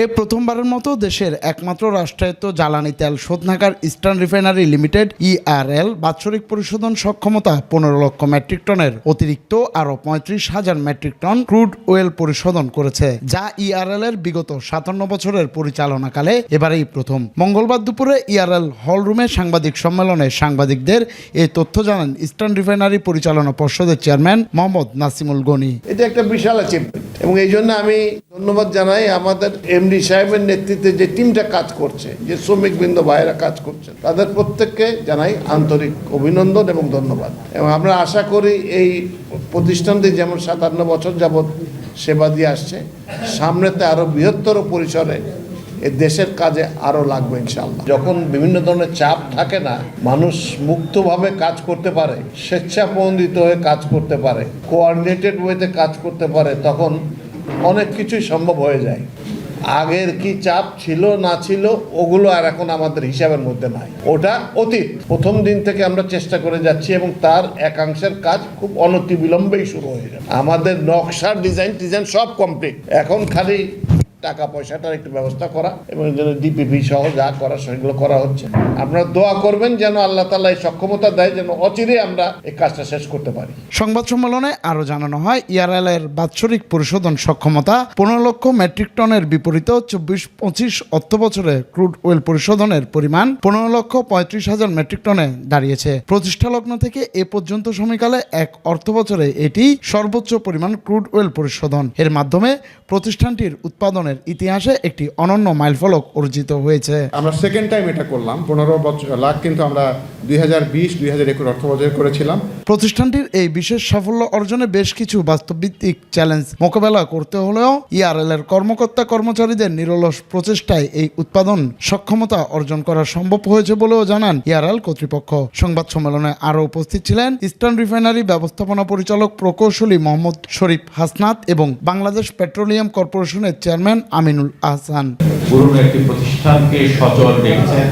এ প্রথমবারের মতো দেশের একমাত্র রাষ্ট্রায়ত্ত জ্বালানি তেল শোধনাগার ইস্টার্ন রিফাইনারি লিমিটেড, ইআরএল, বাৎসরিক পরিশোধন সক্ষমতা পনেরো লক্ষ মেট্রিক টনের অতিরিক্ত আরও পঁয়ত্রিশ হাজার মেট্রিক টন ক্রুড ওয়েল পরিশোধন করেছে, যা ইআরএল এর বিগত সাতান্ন বছরের পরিচালনাকালে এবারেই প্রথম। মঙ্গলবার দুপুরে ইআরএল হলরুমে সাংবাদিক সম্মেলনে সাংবাদিকদের এই তথ্য জানান ইস্টার্ন রিফাইনারি পরিচালনা পর্ষদের চেয়ারম্যান মোহাম্মদ নাসিমুল গনি। এটা একটা বিশাল অ্যাচিভমেন্ট এবং এই জন্য আমি ধন্যবাদ জানাই আমাদের এমডি সাহেবের নেতৃত্বে যে টিমটা কাজ করছে, যে শ্রমিকবৃন্দ ভাইয়েরা কাজ করছে, তাদের প্রত্যেককে জানাই আন্তরিক অভিনন্দন এবং ধন্যবাদ। এবং আমরা আশা করি এই প্রতিষ্ঠানটি যেমন সাতান্ন বছর যাবৎ সেবা দিয়ে আসছে, সামনেতে আরও বৃহত্তর পরিসরে দেশের কাজে আরও লাগবে ইনশাল্লাহ যখন বিভিন্ন ধরনের চাপ থাকে না, মানুষ মুক্তভাবে কাজ করতে পারে স্বেচ্ছাপন্দিত হয়ে কাজ করতে পারে কোঅর্ডিনেটেড ওয়েতে কাজ করতে পারে, তখন অনেক কিছুই সম্ভব হয়ে যায়। আগের কি চাপ ছিল, না ছিল, ওগুলো আর এখন আমাদের হিসাবের মধ্যে নাই। ওটা অতীত। প্রথম দিন থেকে আমরা চেষ্টা করে যাচ্ছি এবং তার একাংশের কাজ খুব অনতি বিলম্বেই শুরু হয়ে যাবে। আমাদের নকশার ডিজাইন ডিজাইন সব কমপ্লিট এখন খালি টাকা পয়সাটার একটু ব্যবস্থা করা এবং জন্য ডিপিপি সহ যা করা সেগুলো করা হচ্ছে। আপনারা দোয়া করবেন যেন আল্লাহ তালা এই সক্ষমতা দেয় যেন অচিরে আমরা এই কাজটা শেষ করতে পারি। সংবাদ সম্মেলনে আরও জানানো হয়, ইআরএল এর বাৎসরিক পরিশোধন সক্ষমতা পনেরো লক্ষ মেট্রিক টনের বিপরীতে চব্বিশ পঁচিশ অর্থ বছরে ক্রুড ওয়েল পরিশোধনের পরিমাণ পনেরো লক্ষ পঁয়ত্রিশ হাজার মেট্রিক টনে দাঁড়িয়েছে। প্রতিষ্ঠা লগ্ন থেকে এ পর্যন্ত সময়কালে এক অর্থ বছরে এটি সর্বোচ্চ পরিমাণ ক্রুড ওয়েল পরিশোধন। এর মাধ্যমে প্রতিষ্ঠানটির উৎপাদনের ইতিহাসে একটি অনন্য মাইলফলক অর্জিত হয়েছে। আমরা সেকেন্ড টাইম এটা করলাম পনেরো বছর লাখ কিন্তু আমরা দুই হাজার বিশ দুই হাজার একুশ করেছিলাম। প্রতিষ্ঠানটির এই বিশেষ সাফল্য অর্জনে বেশ কিছু বাস্তবভিত্তিক চ্যালেঞ্জ মোকাবেলা করতে হলেও ইআরএল এর কর্মকর্তা কর্মচারীদের নিরলস প্রচেষ্টায় এই উৎপাদন সক্ষমতা অর্জন করা সম্ভব হয়েছে বলেও জানান ইআরএল কর্তৃপক্ষ। সংবাদ সম্মেলনে আরও উপস্থিত ছিলেন ইস্টার্ন রিফাইনারি ব্যবস্থাপনা পরিচালক প্রকৌশলী মোহাম্মদ শরীফ হাসনাত এবং বাংলাদেশ পেট্রোলিয়াম কর্পোরেশনের চেয়ারম্যান আমিনুল আহসান। পুরনো একটি প্রতিষ্ঠানকে সচল রেখেছেন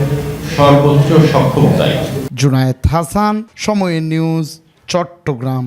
সর্বোচ্চ সক্ষমতায়। জুনায়েদ হাসান সময় নিউজ চট্টগ্রাম।